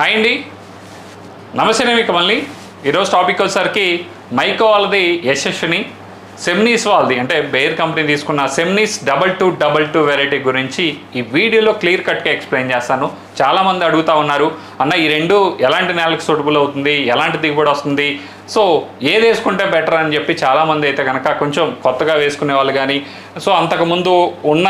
Hi అండి. నమస్తే మీకు మళ్ళీ ఈరోజు టాపిక్ వచ్చేసరికి మైకో వాళ్ళది యశస్విని సెమ్నీస్ వాళ్ళది. అంటే బెయిర్ కంపెనీ తీసుకున్న Seminis double two double two variety గురించి ఈ వీడియోలో క్లియర్ కట్గా ఎక్స్ప్లెయిన్ చేస్తాను. చాలామంది అడుగుతా ఉన్నారు అన్న ఈ రెండు ఎలాంటి నేలకు సూటబుల్ అవుతుంది? ఎలాంటి దిగుబడి వస్తుంది? సో ఏది వేసుకుంటే బెటర్ అని చెప్పి చాలామంది అయితే కనుక కొంచెం కొత్తగా వేసుకునే వాళ్ళు కానీ సో అంతకుముందు ఉన్న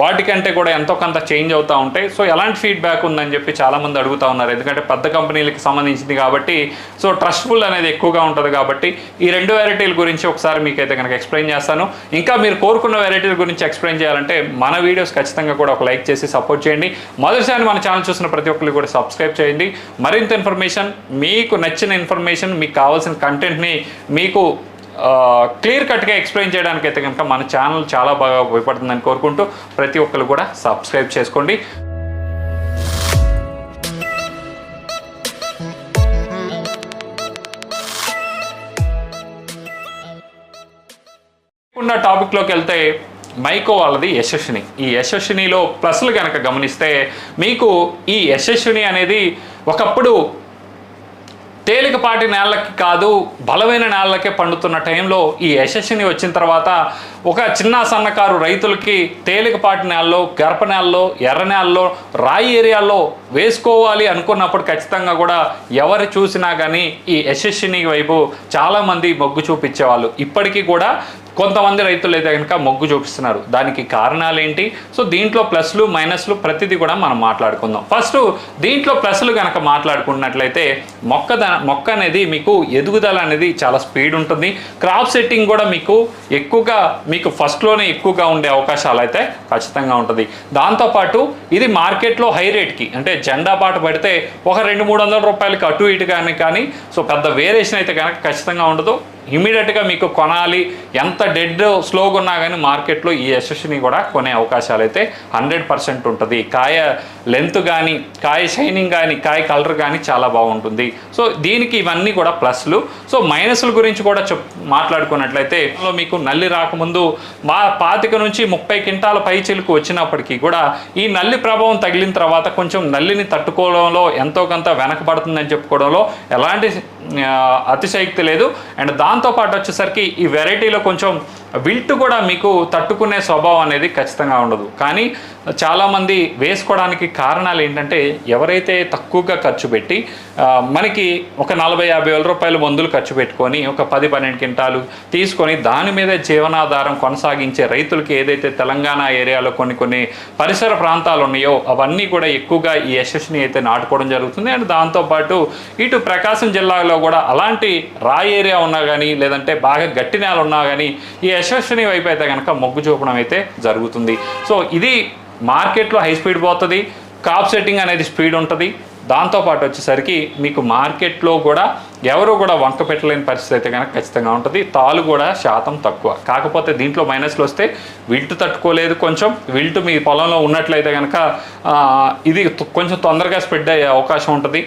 వాటికంటే కూడా ఎంతో కొంత చేంజ్ అవుతూ ఉంటాయి. సో ఎలాంటి ఫీడ్బ్యాక్ ఉందని చెప్పి చాలామంది అడుగుతూ ఉన్నారు. ఎందుకంటే పెద్ద కంపెనీలకి సంబంధించింది కాబట్టి సో ట్రస్ట్ఫుల్ అనేది ఎక్కువగా ఉంటుంది కాబట్టి ఈ రెండు వెరైటీల గురించి ఒకసారి మీకైతే కనుక ఎక్స్ప్లెయిన్ చేస్తాను. ఇంకా మీరు కోరుకున్న వెరైటీల గురించి ఎక్స్ప్లెయిన్ చేయాలంటే మన వీడియోస్ ఖచ్చితంగా కూడా ఒక లైక్ చేసి సపోర్ట్ చేయండి. మొదటిసారి మన ఛానల్ చూసిన ప్రతి ఒక్కరు కూడా సబ్స్క్రైబ్ చేయండి. మరింత ఇన్ఫర్మేషన్ మీకు నచ్చిన ఇన్ఫర్మేషన్ మీకు కావాల్సిన కంటెంట్ని మీకు క్లియర్ కట్గా ఎక్స్ప్లెయిన్ చేయడానికి అయితే కనుక మన ఛానల్ చాలా బాగా ఉపయోగపడుతుందని కోరుకుంటూ ప్రతి ఒక్కరు కూడా సబ్స్క్రైబ్ చేసుకోండి. ఉన్న టాపిక్లోకి వెళ్తే మైకో వాళ్ళది యశస్విని. ఈ యశస్వినిలో ప్లస్లు కనుక గమనిస్తే మీకు ఈ యశస్విని అనేది ఒకప్పుడు తేలికపాటి నేలకి కాదు బలమైన నేలకే పండుతున్న టైంలో ఈ యశస్విని వచ్చిన తర్వాత ఒక చిన్న సన్నకారు రైతులకి తేలికపాటి నేలలో గర్భ నేలలో ఎర్ర నేలలో రాయి ఏరియాలో వేసుకోవాలి అనుకున్నప్పుడు ఖచ్చితంగా కూడా ఎవరు చూసినా కానీ ఈ యశస్విని వైపు చాలామంది మొగ్గు చూపించేవాళ్ళు. ఇప్పటికీ కూడా కొంతమంది రైతులు అయితే కనుక మొగ్గు చూపిస్తున్నారు. దానికి కారణాలు ఏంటి సో దీంట్లో ప్లస్లు మైనస్లు ప్రతిదీ కూడా మనం మాట్లాడుకుందాం. ఫస్ట్ దీంట్లో ప్లస్లు కనుక మాట్లాడుకున్నట్లయితే మొక్క ద- మొక్క అనేది మీకు ఎదుగుదల అనేది చాలా స్పీడ్ ఉంటుంది. క్రాప్ సెట్టింగ్ కూడా మీకు ఎక్కువగా మీకు ఫస్ట్లోనే ఎక్కువగా ఉండే అవకాశాలు అయితే ఖచ్చితంగా ఉంటుంది. దాంతోపాటు ఇది మార్కెట్లో హై రేట్కి అంటే జెండా పాట పడితే ఒక రెండు మూడు వందల రూపాయలకి అటు ఇటు కానీ కానీ సో పెద్ద వేరియేషన్ అయితే కనుక ఖచ్చితంగా ఉండదు. ఇమీడియట్గా మీకు కొనాలి. ఎంత డెడ్ స్లోగా ఉన్నా కానీ మార్కెట్లో ఈ ఎస్ఎస్ని కూడా కొనే అవకాశాలు అయితే హండ్రెడ్ పర్సెంట్ ఉంటుంది. కాయ లెంత్ కానీ కాయ షైనింగ్ కానీ కాయ కలర్ కానీ చాలా బాగుంటుంది. సో దీనికి ఇవన్నీ కూడా ప్లస్లు. సో మైనస్ల గురించి కూడా చెప్ మాట్లాడుకున్నట్లయితే మీకు నల్లి రాకముందు మా పాతిక నుంచి ముప్పై క్వింటాల పై చిలుకు వచ్చినప్పటికీ కూడా ఈ నల్లి ప్రభావం తగిలిన తర్వాత కొంచెం నల్లిని తట్టుకోవడంలో ఎంతో కొంత వెనకబడుతుందని చెప్పుకోవడంలో ఎలాంటి అతిశయక్తి లేదు. అండ్ దాంతోపాటు వచ్చేసరికి ఈ వెరైటీలో కొంచెం విల్ట్ కూడా మీకు తట్టుకునే స్వభావం అనేది ఖచ్చితంగా ఉండదు. కానీ చాలామంది వేసుకోవడానికి కారణాలు ఏంటంటే ఎవరైతే తక్కువగా ఖర్చు పెట్టి మనకి ఒక నలభై యాభై వేల రూపాయలు మందులు ఖర్చు పెట్టుకొని ఒక పది పన్నెండు క్వింటాలు తీసుకొని దాని మీద జీవనాధారం కొనసాగించే రైతులకి ఏదైతే తెలంగాణ ఏరియాలో కొన్ని కొన్ని పరిసర ప్రాంతాలు ఉన్నాయో అవన్నీ కూడా ఎక్కువగా ఈ యశస్సుని అయితే నాటుకోవడం జరుగుతుంది. అండ్ దాంతోపాటు ఇటు ప్రకాశం జిల్లాలో కూడా అలాంటి రాయి ఏరియా ఉన్నా కానీ లేదంటే బాగా గట్టి నేల ఉన్నా కానీ ఈ యశస్విని వైపు అయితే కనుక మొగ్గు చూపడం అయితే జరుగుతుంది. సో ఇది మార్కెట్లో హై స్పీడ్ పోతుంది కాప్ సెట్టింగ్ అనేది స్పీడ్ ఉంటుంది. దాంతోపాటు వచ్చేసరికి మీకు మార్కెట్లో కూడా ఎవరు కూడా వంక పెట్టలేని పరిస్థితి అయితే కనుక ఖచ్చితంగా ఉంటుంది. తాలు కూడా శాతం తక్కువ. కాకపోతే దీంట్లో మైనస్లు వస్తే విల్టు తట్టుకోలేదు కొంచెం. విల్టు మీ పొలంలో ఉన్నట్లయితే కనుక ఇది కొంచెం తొందరగా స్ప్రెడ్ అయ్యే అవకాశం ఉంటుంది.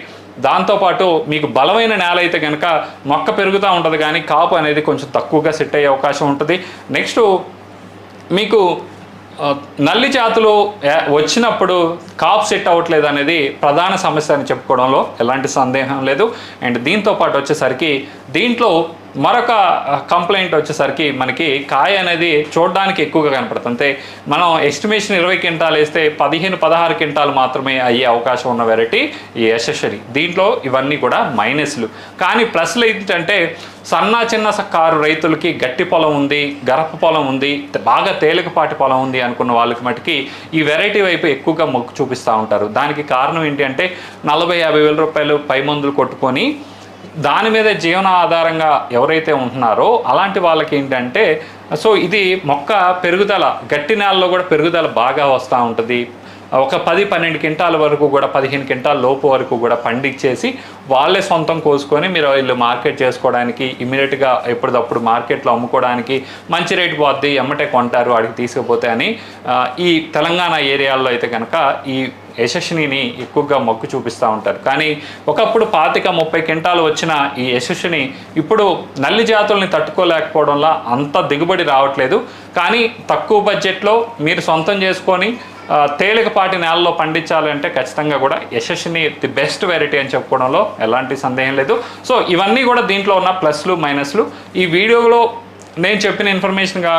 దాంతోపాటు మీకు బలమైన నేల అయితే కనుక మొక్క పెరుగుతూ ఉంటుంది కానీ కాపు అనేది కొంచెం తక్కువగా సెట్ అయ్యే అవకాశం ఉంటుంది. నెక్స్ట్ మీకు నల్లి జాతులు వచ్చినప్పుడు కాప్ సెట్ అవ్వట్లేదు అనేది ప్రధాన సమస్య అని చెప్పుకోవడంలో ఎలాంటి సందేహం లేదు. అండ్ దీంతో పాటు వచ్చేసరికి దీంట్లో మరొక కంప్లైంట్ వచ్చేసరికి మనకి కాయ అనేది చూడడానికి ఎక్కువగా కనపడుతుంది. మనం ఎస్టిమేషన్ ఇరవై క్వింటాలు వేస్తే పదిహేను పదహారు క్వింటాలు మాత్రమే అయ్యే అవకాశం ఉన్న వెరైటీ ఈ యశస్వరి దీంట్లో ఇవన్నీ కూడా మైనస్లు కానీ ప్లస్లు ఏంటంటే సన్న చిన్న కారు రైతులకి గట్టి పొలం ఉంది గరప పొలం ఉంది బాగా తేలికపాటి పొలం ఉంది అనుకున్న వాళ్ళకి మటుకి ఈ వెరైటీ వైపు ఎక్కువగా మొగ్గు చూపిస్తూ ఉంటారు. దానికి కారణం ఏంటి అంటే నలభై యాభై వేల రూపాయలు పై మందులు కొట్టుకొని దాని మీద జీవన ఆధారంగా ఎవరైతే ఉంటున్నారో అలాంటి వాళ్ళకి ఏంటంటే సో ఇది మొక్క పెరుగుదల గట్టి నేలలో కూడా పెరుగుదల బాగా వస్తూ ఉంటుంది. ఒక పది పన్నెండు క్వింటాల వరకు కూడా పదిహేను క్వింటాల లోపు వరకు కూడా పండించేసి వాళ్ళే సొంతం కోసుకొని మీరు వీళ్ళు మార్కెట్ చేసుకోవడానికి ఇమీడియట్గా ఎప్పటికప్పుడు మార్కెట్లో అమ్ముకోవడానికి మంచి రేటు పోద్ది ఎమ్మటే కొంటారు వాడికి తీసుకుపోతే అని ఈ తెలంగాణ ఏరియాల్లో అయితే కనుక ఈ యశస్విని ఎక్కువగా మొగ్గు చూపిస్తూ ఉంటారు. కానీ ఒకప్పుడు పాతిక ముప్పై క్వింటాలు వచ్చిన ఈ యశస్విని ఇప్పుడు నల్లి జాతుల్ని తట్టుకోలేకపోవడంలో అంత దిగుబడి రావట్లేదు. కానీ తక్కువ బడ్జెట్లో మీరు సొంతం చేసుకొని తేలికపాటి నేలలో పండించాలంటే ఖచ్చితంగా కూడా యశస్విని ది బెస్ట్ వెరైటీ అని చెప్పుకోవడంలో ఎలాంటి సందేహం లేదు. సో ఇవన్నీ కూడా దీంట్లో ఉన్న ప్లస్లు మైనస్లు. ఈ వీడియోలో నేను చెప్పిన ఇన్ఫర్మేషన్గా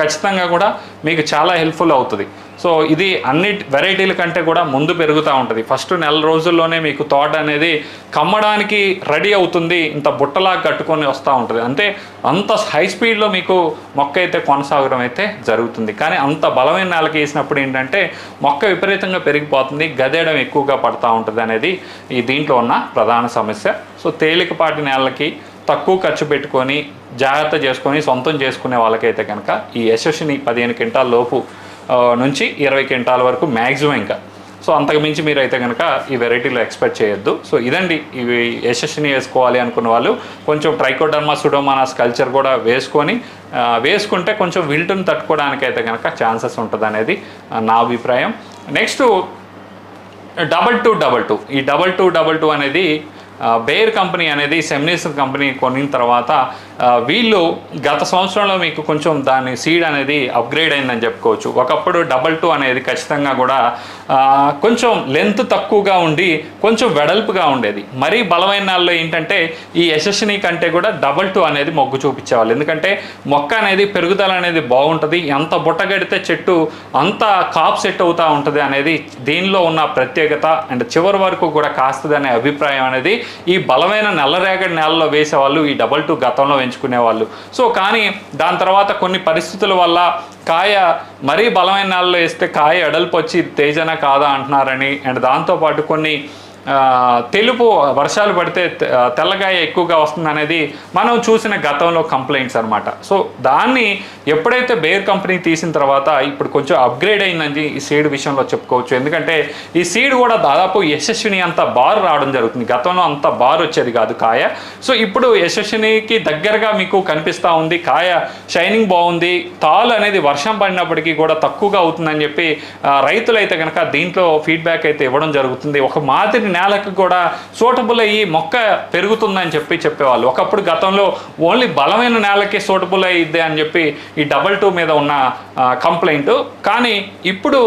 ఖచ్చితంగా కూడా మీకు చాలా హెల్ప్ఫుల్ అవుతుంది. సో ఇది అన్ని వెరైటీల కంటే కూడా ముందు పెరుగుతూ ఉంటుంది. ఫస్ట్ నెల రోజుల్లోనే మీకు తోట అనేది కమ్మడానికి రెడీ అవుతుంది ఇంత బుట్టలా కట్టుకొని వస్తూ ఉంటుంది. అంటే అంత హై స్పీడ్లో మీకు మొక్క అయితే కొనసాగడం అయితే జరుగుతుంది. కానీ అంత బలమైన నేలకి వేసినప్పుడు ఏంటంటే మొక్క విపరీతంగా పెరిగిపోతుంది గదేయడం ఎక్కువగా పడుతూ ఉంటుంది అనేది ఈ దీంట్లో ఉన్న ప్రధాన సమస్య. సో తేలికపాటి నేలకి తక్కువ ఖర్చు పెట్టుకొని జాగ్రత్త చేసుకొని సొంతం చేసుకునే వాళ్ళకైతే కనుక ఈ యశస్విని పదిహేను క్వింటాల లోపు నుంచి ఇరవై క్వింటాల వరకు మ్యాక్సిమం ఇంకా. సో అంతకు మించి మీరు అయితే కనుక ఈ వెరైటీలో ఎక్స్పెక్ట్ చేయొద్దు. సో ఇదండి ఇవి యశస్విని వేసుకోవాలి అనుకున్న వాళ్ళు కొంచెం ట్రైకోడర్మా సుడోమానాస్ కల్చర్ కూడా వేసుకొని వేసుకుంటే కొంచెం విల్టును తట్టుకోవడానికి అయితే కనుక ఛాన్సెస్ ఉంటుంది అనేది నా అభిప్రాయం. Next double two double two. ఈ డబల్ టూ డబల్ టూ అనేది బేర్ కంపెనీ అనేది సెమినేషన్ కంపెనీ కొనిన తర్వాత వీళ్ళు గత సంవత్సరంలో మీకు కొంచెం దాని సీడ్ అనేది అప్గ్రేడ్ అయిందని చెప్పుకోవచ్చు. ఒకప్పుడు డబల్ టూ అనేది ఖచ్చితంగా కూడా కొంచెం లెంత్ తక్కువగా ఉండి కొంచెం వెడల్పుగా ఉండేది. మరీ బలమైన నాళ్ళు ఏంటంటే ఈ యశస్విని కంటే కూడా డబల్ టూ అనేది మొగ్గు చూపించేవాళ్ళు. ఎందుకంటే మొక్క అనేది పెరుగుదల అనేది బాగుంటుంది. ఎంత బుట్టగడితే చెట్టు అంత కాప్ సెట్ అవుతూ ఉంటుంది అనేది దీనిలో ఉన్న ప్రత్యేకత. అండ్ చివరి వరకు కూడా కాస్తుంది అనే అభిప్రాయం అనేది ఈ బలమైన నల్లరేగడి నేలలో వేసేవాళ్ళు ఈ డబల్ టూ గతంలో పెంచుకునేవాళ్ళు సో కానీ దాని తర్వాత కొన్ని పరిస్థితుల వల్ల కాయ మరీ బలమైన నేలలో వేస్తే కాయ ఎడల్పు వచ్చి తేజన కాదా అంటున్నారని అండ్ దాంతోపాటు కొన్ని తెలుపు వర్షాలు పడితే తె- తెల్లగాయ ఎక్కువగా వస్తుంది అనేది మనం చూసిన గతంలో కంప్లైంట్స్ అనమాట సో దాన్ని ఎప్పుడైతే బేర్ కంపెనీ తీసిన తర్వాత ఇప్పుడు కొంచెం అప్గ్రేడ్ అయిందని ఈ సీడ్ విషయంలో చెప్పుకోవచ్చు. ఎందుకంటే ఈ సీడ్ కూడా దాదాపు యశస్విని అంత బార్ రావడం జరుగుతుంది. గతంలో అంత బార్ వచ్చేది కాదు కాయ. సో ఇప్పుడు యశస్వినికి దగ్గరగా మీకు కనిపిస్తూ ఉంది. కాయ షైనింగ్ బాగుంది. తాలు అనేది వర్షం పడినప్పటికీ కూడా తక్కువగా అవుతుందని చెప్పి రైతులైతే కనుక దీంట్లో ఫీడ్బ్యాక్ అయితే ఇవ్వడం జరుగుతుంది. ఒక మాదిరి నేలకు కూడా సూటబుల్ అయ్యి మొక్క పెరుగుతుందని చెప్పి చెప్పేవాళ్ళు. ఒకప్పుడు గతంలో ఓన్లీ బలమైన నేలకి సూటబుల్ అయ్యిద్ది అని చెప్పి ఈ డబల్ టూ మీద ఉన్న కంప్లైంట్. కానీ ఇప్పుడు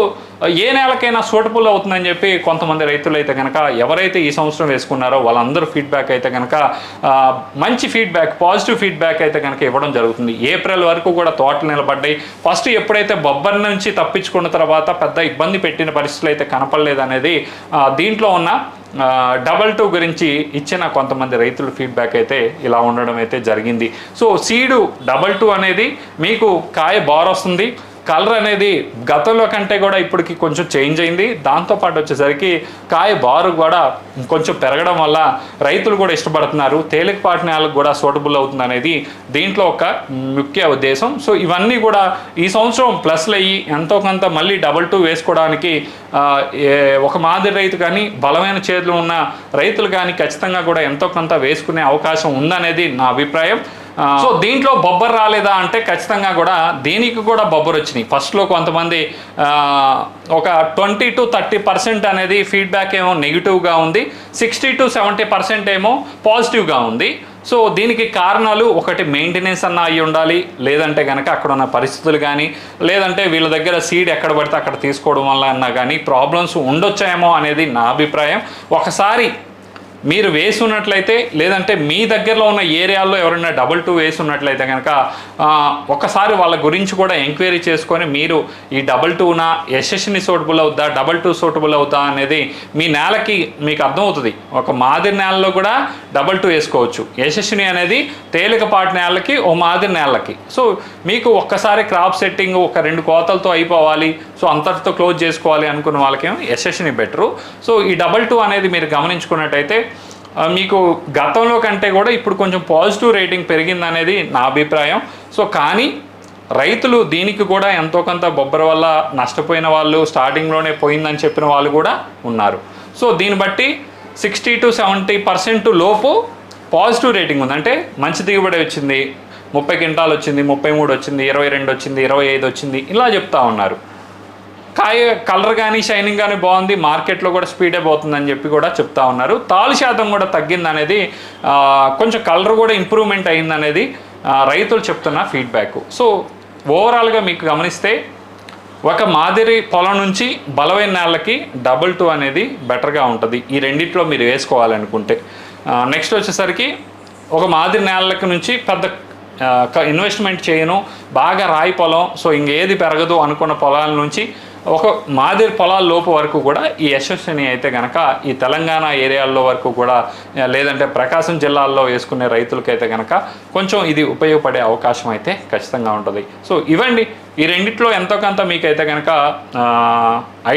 ఏ నేలకైనా సూటబుల్ అవుతుందని చెప్పి కొంతమంది రైతులు అయితే కనుక ఎవరైతే ఈ సంవత్సరం వేసుకున్నారో వాళ్ళందరూ ఫీడ్బ్యాక్ అయితే కనుక మంచి ఫీడ్బ్యాక్ పాజిటివ్ ఫీడ్బ్యాక్ అయితే కనుక ఇవ్వడం జరుగుతుంది. ఏప్రిల్ వరకు కూడా తోటలు నిలబడ్డాయి. ఫస్ట్ ఎప్పుడైతే బొబ్బర్ నుంచి తప్పించుకున్న తర్వాత పెద్ద ఇబ్బంది పెట్టిన పరిస్థితులు అయితే కనపడలేదు అనేది దీంట్లో ఉన్న డబల్ టూ గురించి ఇచ్చిన కొంతమంది రైతుల ఫీడ్బ్యాక్ అయితే ఇలా ఉండడం అయితే జరిగింది. సో సీడు డబల్ టూ అనేది మీకు కాయ బార్ వస్తుంది. కలర్ అనేది గతంలో కంటే కూడా ఇప్పటికి కొంచెం చేంజ్ అయింది. దాంతోపాటు వచ్చేసరికి కాయ బారు కూడా కొంచెం పెరగడం వల్ల రైతులు కూడా ఇష్టపడుతున్నారు. తేలికపాటి నేలకు కూడా సూటబుల్ అవుతుంది అనేది దీంట్లో ఒక ముఖ్య ఉద్దేశం. సో ఇవన్నీ కూడా ఈ సంవత్సరం ప్లస్లు అయ్యి ఎంతో కొంత మళ్ళీ డబల్ టూ వేసుకోవడానికి ఒక మాదిరి రైతు కానీ బలమైన చేతులు ఉన్న రైతులు కానీ ఖచ్చితంగా కూడా ఎంతో కొంత వేసుకునే అవకాశం ఉందనేది నా అభిప్రాయం. సో దీంట్లో బొబ్బర్ రాలేదా అంటే ఖచ్చితంగా కూడా దేనికి కూడా బొబ్బర్ వచ్చినాయి. ఫస్ట్లో కొంతమంది ఒక ట్వంటీ టు థర్టీ పర్సెంట్ అనేది ఫీడ్బ్యాక్ ఏమో నెగిటివ్గా ఉంది. సిక్స్టీ టు సెవెంటీ పర్సెంట్ ఏమో పాజిటివ్గా ఉంది. సో దీనికి కారణాలు ఒకటి మెయింటెనెన్స్ అన్న అయి ఉండాలి. లేదంటే కనుక అక్కడ ఉన్న పరిస్థితులు కానీ లేదంటే వీళ్ళ దగ్గర సీడ్ ఎక్కడ పడితే అక్కడ తీసుకోవడం వల్ల అన్నా కానీ ప్రాబ్లమ్స్ ఉండొచ్చేమో అనేది నా అభిప్రాయం. ఒకసారి మీరు వేసి ఉన్నట్లయితే లేదంటే మీ దగ్గరలో ఉన్న ఏరియాల్లో ఎవరైనా డబుల్ టూ వేసి ఉన్నట్లయితే కనుక ఒకసారి వాళ్ళ గురించి కూడా ఎంక్వైరీ చేసుకొని మీరు ఈ డబుల్ టూనా ఎస్ఎస్ని సూటబుల్ అవుతా డబుల్ టూ సూటబుల్ అవుతా అనేది మీ నేలకి మీకు అర్థమవుతుంది. ఒక మాదిరి నేలలో కూడా డబుల్ టూ వేసుకోవచ్చు. యశస్విని అనేది తేలికపాటి నేలకి ఓ మాదిరి నేలకి. సో మీకు ఒక్కసారి క్రాప్ సెట్టింగ్ ఒక రెండు కోతలతో అయిపోవాలి. సో అంతటితో క్లోజ్ చేసుకోవాలి అనుకున్న వాళ్ళకేమో యశస్విని బెటరు. సో ఈ డబల్ టూ అనేది మీరు గమనించుకున్నట్టయితే మీకు గతంలో కంటే కూడా ఇప్పుడు కొంచెం పాజిటివ్ రేటింగ్ పెరిగింది అనేది నా అభిప్రాయం. సో కానీ రైతులు దీనికి కూడా ఎంతో కొంత బొబ్బర వల్ల నష్టపోయిన వాళ్ళు స్టార్టింగ్లోనే పోయిందని చెప్పిన వాళ్ళు కూడా ఉన్నారు. సో దీన్ని బట్టి సిక్స్టీ టు సెవెంటీ పర్సెంట్ లోపు పాజిటివ్ రేటింగ్ ఉంది. అంటే మంచి దిగుబడి వచ్చింది ముప్పై క్వింటాల్ వచ్చింది ముప్పై మూడు వచ్చింది ఇరవై రెండు వచ్చింది ఇరవై ఐదు వచ్చింది ఇలా చెప్తా ఉన్నారు. కాయ కలర్ కానీ షైనింగ్ కానీ బాగుంది. మార్కెట్లో కూడా స్పీడ్ పోతుందని చెప్పి కూడా చెప్తా ఉన్నారు. తాలు శాతం కూడా తగ్గింది అనేది కొంచెం కలర్ కూడా ఇంప్రూవ్మెంట్ అయింది అనేది రైతులు చెప్తున్న ఫీడ్బ్యాక్. సో ఓవరాల్గా మీకు గమనిస్తే ఒక మాదిరి పొలం నుంచి బలమైన నేలకి డబుల్ టూ అనేది బెటర్గా ఉంటుంది. ఈ రెండిట్లో మీరు వేసుకోవాలనుకుంటే. నెక్స్ట్ వచ్చేసరికి ఒక మాదిరి నేలకి నుంచి పెద్ద ఇన్వెస్ట్మెంట్ చేయను. బాగా రాయి పొలం సో ఇంకేది పెరగదు అనుకున్న పొలాల నుంచి ఒక మాదిరి పొలాల లోపు వరకు కూడా ఈ యశస్విని అయితే కనుక ఈ తెలంగాణ ఏరియాల్లో వరకు కూడా లేదంటే ప్రకాశం జిల్లాల్లో వేసుకునే రైతులకైతే కనుక కొంచెం ఇది ఉపయోగపడే అవకాశం అయితే ఖచ్చితంగా ఉంటుంది. సో ఇవ్వండి ఈ రెండిట్లో ఎంతో కొంత మీకైతే కనుక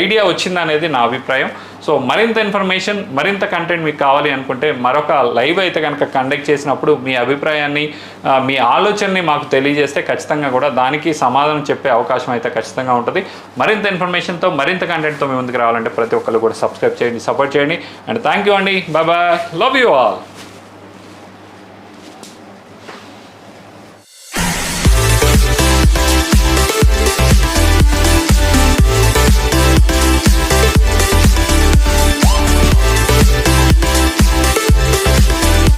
ఐడియా వచ్చిందనేది నా అభిప్రాయం. సో మరింత ఇన్ఫర్మేషన్ మరింత కంటెంట్ మీకు కావాలి అనుకుంటే మరొక లైవ్ అయితే కనుక కండక్ట్ చేసినప్పుడు మీ అభిప్రాయాన్ని మీ ఆలోచనని మాకు తెలియజేస్తే ఖచ్చితంగా కూడా దానికి సమాధానం చెప్పే అవకాశం అయితే ఖచ్చితంగా ఉంటుంది. మరింత ఇన్ఫర్మేషన్తో మరింత కంటెంట్తో మీ ముందుకు రావాలంటే ప్రతి ఒక్కరు కూడా సబ్స్క్రైబ్ చేయండి సపోర్ట్ చేయండి. అండ్ థ్యాంక్ యూ అండి. Bye bye love you all